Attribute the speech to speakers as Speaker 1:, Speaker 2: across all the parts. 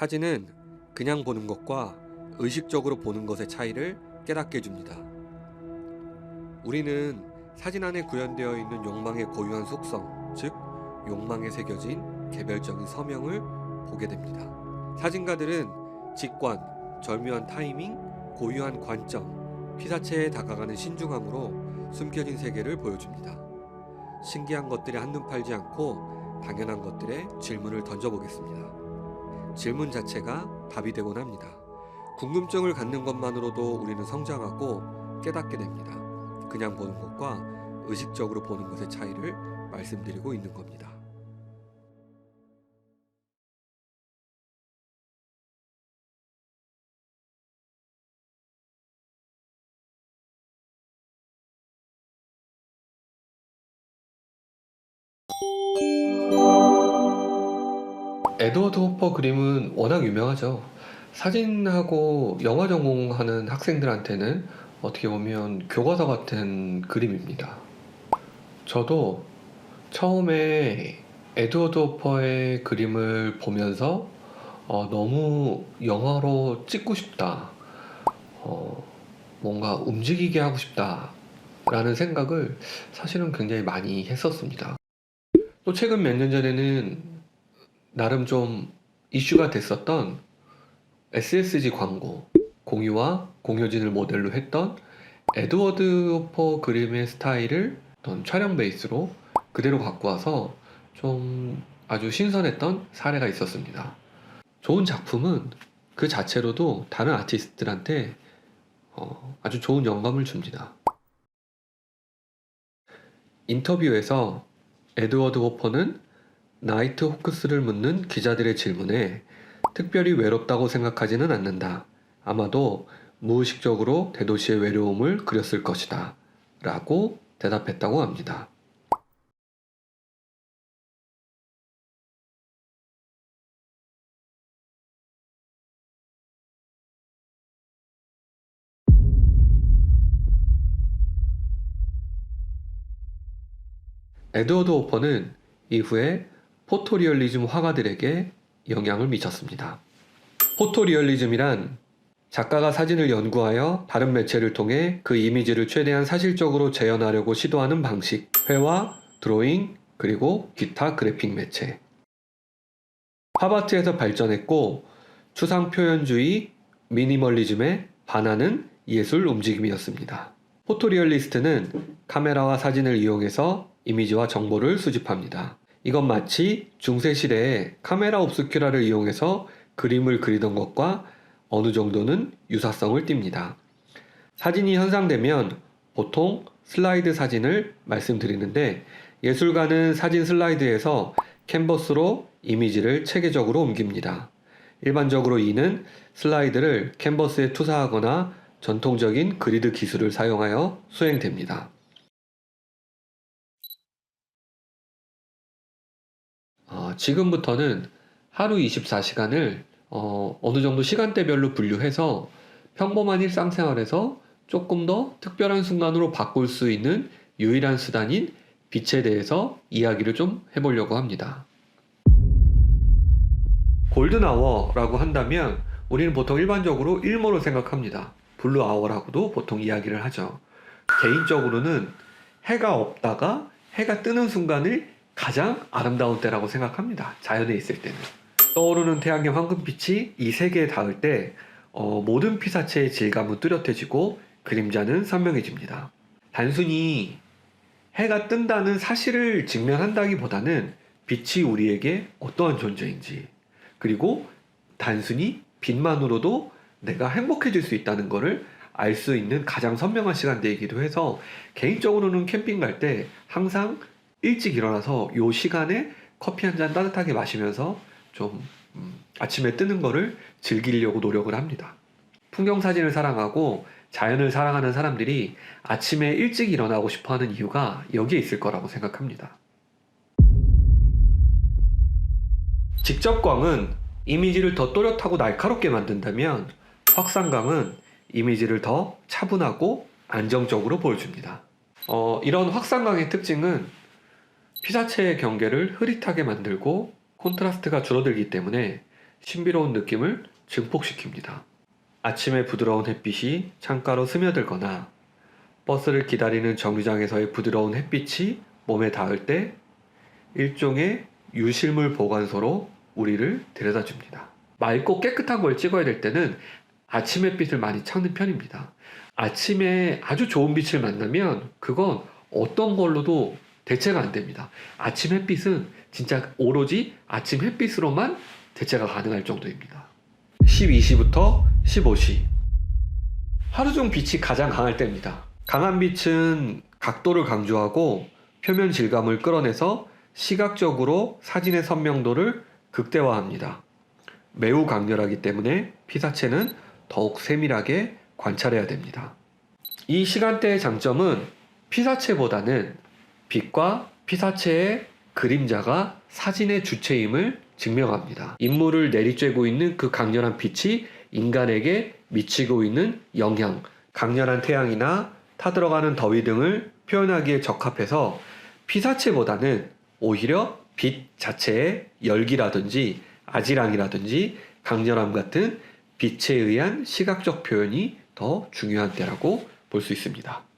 Speaker 1: 사진은 그냥 보는 것과 의식적으로 보는 것의 차이를 깨닫게 해줍니다. 우리는 사진 안에 구현되어 있는 욕망의 고유한 속성, 즉 욕망에 새겨진 개별적인 서명을 보게 됩니다. 사진가들은 직관, 절묘한 타이밍, 고유한 관점, 피사체에 다가가는 신중함으로 숨겨진 세계를 보여줍니다. 신기한 것들에 한눈 팔지 않고 당연한 것들에 질문을 던져보겠습니다. 질문 자체가 답이 되곤 합니다. 궁금증을 갖는 것만으로도 우리는 성장하고 깨닫게 됩니다. 그냥 보는 것과 의식적으로 보는 것의 차이를 말씀드리고 있는 겁니다. 에드워드 호퍼 그림은 워낙 유명하죠. 사진하고 영화 전공하는 학생들한테는 어떻게 보면 교과서 같은 그림입니다. 저도 처음에 에드워드 호퍼의 그림을 보면서 어, 너무 영화로 찍고 싶다. 어, 뭔가 움직이게 하고 싶다. 라는 생각을 사실은 굉장히 많이 했었습니다. 또 최근 몇 년 전에는 나름 좀 이슈가 됐었던 SSG 광고 공유와 공효진을 모델로 했던 에드워드 호퍼 그림의 스타일을 어떤 촬영 베이스로 그대로 갖고 와서 좀 아주 신선했던 사례가 있었습니다. 좋은 작품은 그 자체로도 다른 아티스트들한테 어, 아주 좋은 영감을 줍니다. 인터뷰에서 에드워드 호퍼는 나이트 호크스를 묻는 기자들의 질문에 특별히 외롭다고 생각하지는 않는다. 아마도 무의식적으로 대도시의 외로움을 그렸을 것이다. 라고 대답했다고 합니다. 에드워드 호퍼는 이후에 포토리얼리즘 화가들에게 영향을 미쳤습니다. 포토리얼리즘이란 작가가 사진을 연구하여 다른 매체를 통해 그 이미지를 최대한 사실적으로 재현하려고 시도하는 방식, 회화, 드로잉, 그리고 기타 그래픽 매체. 팝아트에서 발전했고 추상 표현주의, 미니멀리즘에 반하는 예술 움직임이었습니다. 포토리얼리스트는 카메라와 사진을 이용해서 이미지와 정보를 수집합니다. 이건 마치 중세 시대에 카메라 옵스큐라를 이용해서 그림을 그리던 것과 어느 정도는 유사성을 띱니다. 사진이 현상되면 보통 슬라이드 사진을 말씀드리는데 예술가는 사진 슬라이드에서 캔버스로 이미지를 체계적으로 옮깁니다. 일반적으로 이는 슬라이드를 캔버스에 투사하거나 전통적인 그리드 기술을 사용하여 수행됩니다. 지금부터는 하루 24시간을 어, 어느 정도 시간대별로 분류해서 평범한 일상생활에서 조금 더 특별한 순간으로 바꿀 수 있는 유일한 수단인 빛에 대해서 이야기를 좀 해보려고 합니다. 골든아워라고 한다면 우리는 보통 일반적으로 일모로 생각합니다. 블루아워라고도 보통 이야기를 하죠. 개인적으로는 해가 없다가 해가 뜨는 순간을 가장 아름다운 때라고 생각합니다. 자연에 있을 때는. 떠오르는 태양의 황금빛이 이 세계에 닿을 때 어, 모든 피사체의 질감은 뚜렷해지고 그림자는 선명해집니다. 단순히 해가 뜬다는 사실을 직면한다기보다는 빛이 우리에게 어떠한 존재인지 그리고 단순히 빛만으로도 내가 행복해질 수 있다는 것을 알 수 있는 가장 선명한 시간대이기도 해서 개인적으로는 캠핑 갈 때 항상 일찍 일어나서 요 시간에 커피 한 잔 따뜻하게 마시면서 좀 음, 아침에 뜨는 거를 즐기려고 노력을 합니다. 풍경 사진을 사랑하고 자연을 사랑하는 사람들이 아침에 일찍 일어나고 싶어 하는 이유가 여기에 있을 거라고 생각합니다. 직접광은 이미지를 더 또렷하고 날카롭게 만든다면 확산광은 이미지를 더 차분하고 안정적으로 보여줍니다. 어, 이런 확산광의 특징은 피사체의 경계를 흐릿하게 만들고 콘트라스트가 줄어들기 때문에 신비로운 느낌을 증폭시킵니다. 아침에 부드러운 햇빛이 창가로 스며들거나 버스를 기다리는 정류장에서의 부드러운 햇빛이 몸에 닿을 때 일종의 유실물 보관소로 우리를 데려다 줍니다. 맑고 깨끗한 걸 찍어야 될 때는 아침 햇빛을 많이 찾는 편입니다. 아침에 아주 좋은 빛을 만나면 그건 어떤 걸로도 대체가 안 됩니다. 아침 햇빛은 진짜 오로지 아침 햇빛으로만 대체가 가능할 정도입니다. 12시부터 15시. 하루 중 빛이 가장 강할 때입니다. 강한 빛은 각도를 강조하고 표면 질감을 끌어내서 시각적으로 사진의 선명도를 극대화합니다. 매우 강렬하기 때문에 피사체는 더욱 세밀하게 관찰해야 됩니다. 이 시간대의 장점은 피사체보다는 빛과 피사체의 그림자가 사진의 주체임을 증명합니다. 인물을 내리쬐고 있는 그 강렬한 빛이 인간에게 미치고 있는 영향, 강렬한 태양이나 타들어가는 더위 등을 표현하기에 적합해서 피사체보다는 오히려 빛 자체의 열기라든지 아지랑이라든지 강렬함 같은 빛에 의한 시각적 표현이 더 중요한 때라고 볼 수 있습니다.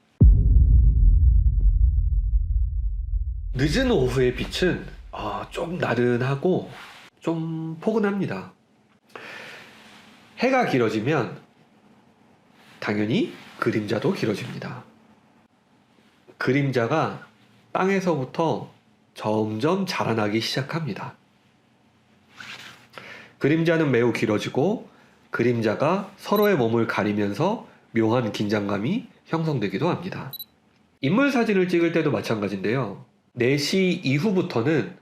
Speaker 1: 늦은 오후의 빛은 아, 좀 나른하고 좀 포근합니다. 해가 길어지면 당연히 그림자도 길어집니다. 그림자가 땅에서부터 점점 자라나기 시작합니다. 그림자는 매우 길어지고 그림자가 서로의 몸을 가리면서 묘한 긴장감이 형성되기도 합니다. 인물 사진을 찍을 때도 마찬가지인데요. 4시 이후부터는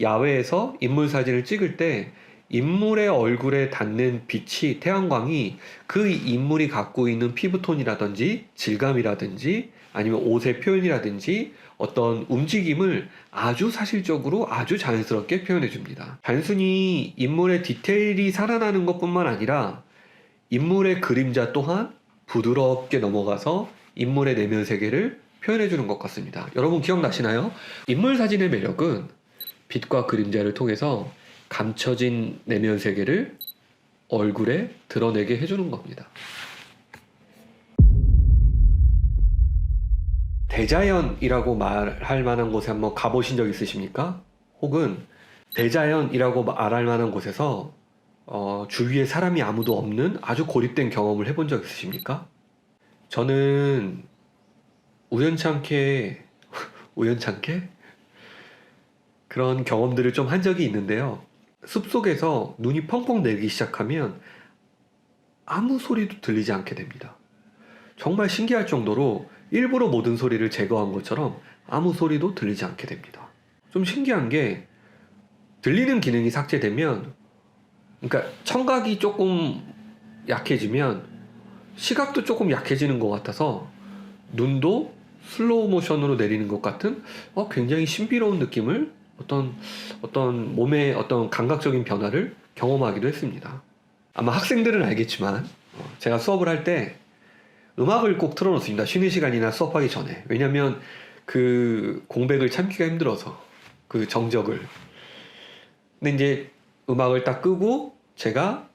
Speaker 1: 야외에서 인물 사진을 찍을 때 인물의 얼굴에 닿는 빛이 태양광이 그 인물이 갖고 있는 피부톤이라든지 질감이라든지 아니면 옷의 표현이라든지 어떤 움직임을 아주 사실적으로 아주 자연스럽게 표현해 줍니다. 단순히 인물의 디테일이 살아나는 것뿐만 아니라 인물의 그림자 또한 부드럽게 넘어가서 인물의 내면 세계를 표현해 주는 것 같습니다. 여러분 기억나시나요? 인물 사진의 매력은 빛과 그림자를 통해서 감춰진 내면 세계를 얼굴에 드러내게 해주는 겁니다. 대자연이라고 말할 만한 곳에 한번 가보신 적 있으십니까? 혹은 대자연이라고 말할 만한 곳에서 어, 주위에 사람이 아무도 없는 아주 고립된 경험을 해본 적 있으십니까? 저는 우연찮게 우연찮게 그런 경험들을 좀 한 적이 있는데요. 숲속에서 눈이 펑펑 내리기 시작하면 아무 소리도 들리지 않게 됩니다. 정말 신기할 정도로 일부러 모든 소리를 제거한 것처럼 아무 소리도 들리지 않게 됩니다. 좀 신기한 게 들리는 기능이 삭제되면 그러니까 청각이 조금 약해지면 시각도 조금 약해지는 것 같아서 눈도 슬로우 모션으로 내리는 것 같은 어, 굉장히 신비로운 느낌을 어떤 어떤 몸의 어떤 감각적인 변화를 경험하기도 했습니다. 아마 학생들은 알겠지만 어, 제가 수업을 할 때 음악을 꼭 틀어놓습니다. 쉬는 시간이나 수업하기 전에 왜냐하면 그 공백을 참기가 힘들어서 그 정적을 근데 이제 음악을 딱 끄고 제가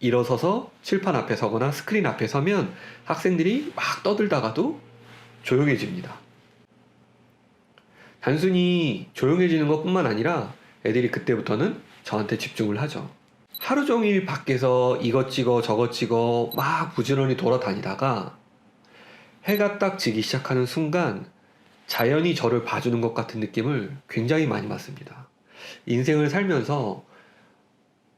Speaker 1: 일어서서 칠판 앞에 서거나 스크린 앞에 서면 학생들이 막 떠들다가도 조용해집니다. 단순히 조용해지는 것 뿐만 아니라 애들이 그때부터는 저한테 집중을 하죠. 하루 종일 밖에서 이것 찍어 저것 찍어 막 부지런히 돌아다니다가 해가 딱 지기 시작하는 순간 자연이 저를 봐주는 것 같은 느낌을 굉장히 많이 받습니다. 인생을 살면서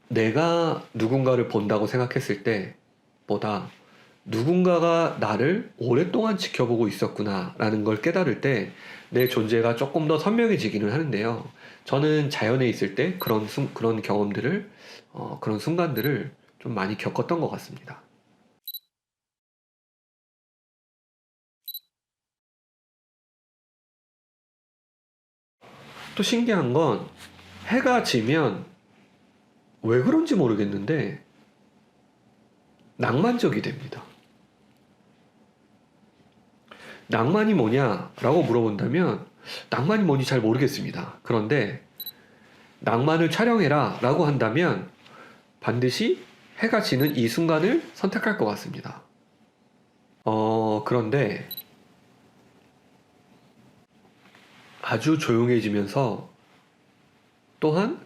Speaker 1: 내가 누군가를 본다고 생각했을 때보다 누군가가 나를 오랫동안 지켜보고 있었구나라는 걸 깨달을 때 내 존재가 조금 더 선명해지기는 하는데요. 저는 자연에 있을 때 그런 순, 그런 경험들을 어, 그런 순간들을 좀 많이 겪었던 것 같습니다. 또 신기한 건 해가 지면 왜 그런지 모르겠는데 낭만적이 됩니다. 낭만이 뭐냐라고 물어본다면 낭만이 뭔지 잘 모르겠습니다. 그런데 낭만을 촬영해라 라고 한다면 반드시 해가 지는 이 순간을 선택할 것 같습니다. 어, 그런데 아주 조용해지면서 또한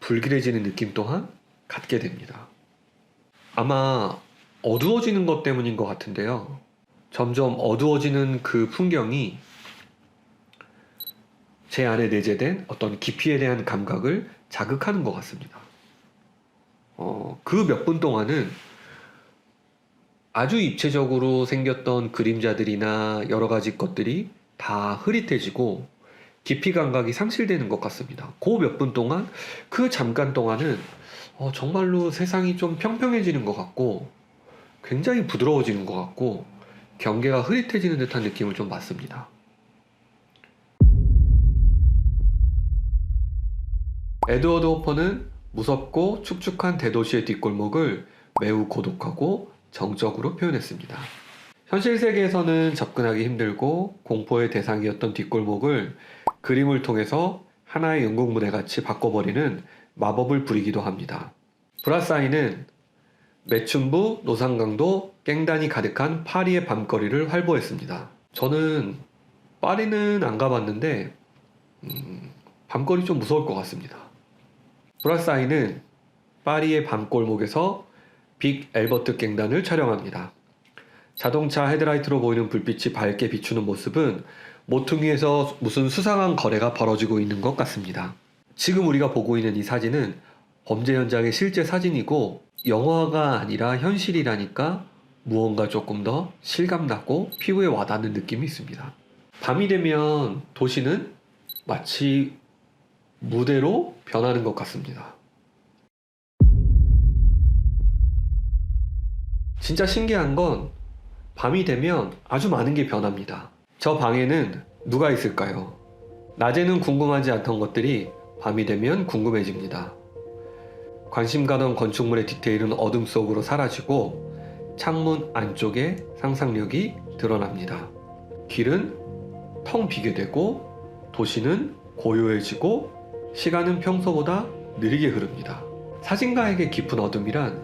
Speaker 1: 불길해지는 느낌 또한 갖게 됩니다. 아마 어두워지는 것 때문인 것 같은데요. 점점 어두워지는 그 풍경이 제 안에 내재된 어떤 깊이에 대한 감각을 자극하는 것 같습니다. 어, 그 몇 분 동안은 아주 입체적으로 생겼던 그림자들이나 여러 가지 것들이 다 흐릿해지고 깊이 감각이 상실되는 것 같습니다. 그 몇 분 동안 그 잠깐 동안은 어, 정말로 세상이 좀 평평해지는 것 같고 굉장히 부드러워지는 것 같고 경계가 흐릿해지는 듯한 느낌을 좀 받습니다. 에드워드 호퍼는 무섭고 축축한 대도시의 뒷골목을 매우 고독하고 정적으로 표현했습니다. 현실 세계에서는 접근하기 힘들고 공포의 대상이었던 뒷골목을 그림을 통해서 하나의 연극 무대 같이 바꿔버리는 마법을 부리기도 합니다. 브라사이는 매춘부, 노상강도, 깽단이 가득한 파리의 밤거리를 활보했습니다. 저는 파리는 안 가봤는데 음, 밤거리 좀 무서울 것 같습니다. 브라사이는 파리의 밤골목에서 빅 엘버트 갱단을 촬영합니다. 자동차 헤드라이트로 보이는 불빛이 밝게 비추는 모습은 모퉁이에서 무슨 수상한 거래가 벌어지고 있는 것 같습니다. 지금 우리가 보고 있는 이 사진은 범죄 현장의 실제 사진이고 영화가 아니라 현실이라니까 무언가 조금 더 실감나고 피부에 와닿는 느낌이 있습니다. 밤이 되면 도시는 마치 무대로 변하는 것 같습니다. 진짜 신기한 건 밤이 되면 아주 많은 게 변합니다. 저 방에는 누가 있을까요? 낮에는 궁금하지 않던 것들이 밤이 되면 궁금해집니다. 관심 가던 건축물의 디테일은 어둠 속으로 사라지고 창문 안쪽에 상상력이 드러납니다. 길은 텅 비게 되고 도시는 고요해지고 시간은 평소보다 느리게 흐릅니다. 사진가에게 깊은 어둠이란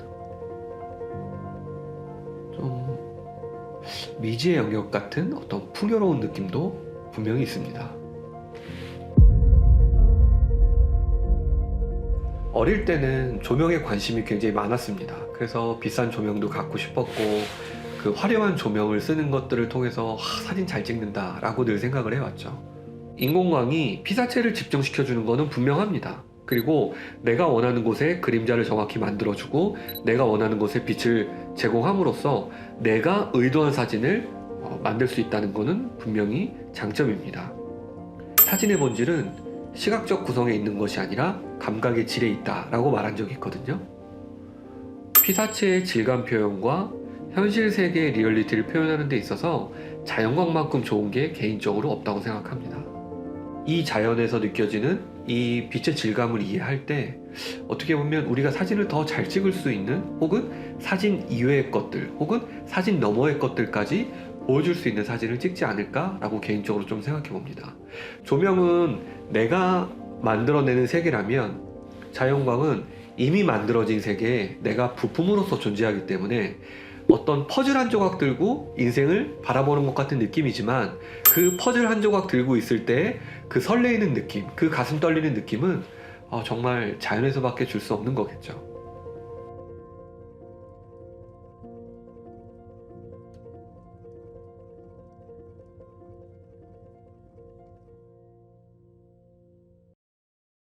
Speaker 1: 좀 미지의 영역 같은 어떤 풍요로운 느낌도 분명히 있습니다. 어릴 때는 조명에 관심이 굉장히 많았습니다. 그래서 비싼 조명도 갖고 싶었고 그 화려한 조명을 쓰는 것들을 통해서 아, 사진 잘 찍는다라고 늘 생각을 해왔죠. 인공광이 피사체를 집중시켜주는 것은 분명합니다. 그리고 내가 원하는 곳에 그림자를 정확히 만들어주고 내가 원하는 곳에 빛을 제공함으로써 내가 의도한 사진을 어, 만들 수 있다는 것은 분명히 장점입니다. 사진의 본질은 시각적 구성에 있는 것이 아니라 감각의 질에 있다라고 말한 적이 있거든요. 피사체의 질감 표현과 현실 세계의 리얼리티를 표현하는 데 있어서 자연광만큼 좋은 게 개인적으로 없다고 생각합니다. 이 자연에서 느껴지는 이 빛의 질감을 이해할 때 어떻게 보면 우리가 사진을 더 잘 찍을 수 있는 혹은 사진 이외의 것들 혹은 사진 너머의 것들까지 보여줄 수 있는 사진을 찍지 않을까라고 개인적으로 좀 생각해 봅니다. 조명은 내가 만들어내는 세계라면 자연광은 이미 만들어진 세계에 내가 부품으로서 존재하기 때문에 어떤 퍼즐 한 조각 들고 인생을 바라보는 것 같은 느낌이지만 그 퍼즐 한 조각 들고 있을 때 그 설레이는 느낌, 그 가슴 떨리는 느낌은 어, 정말 자연에서밖에 줄 수 없는 거겠죠.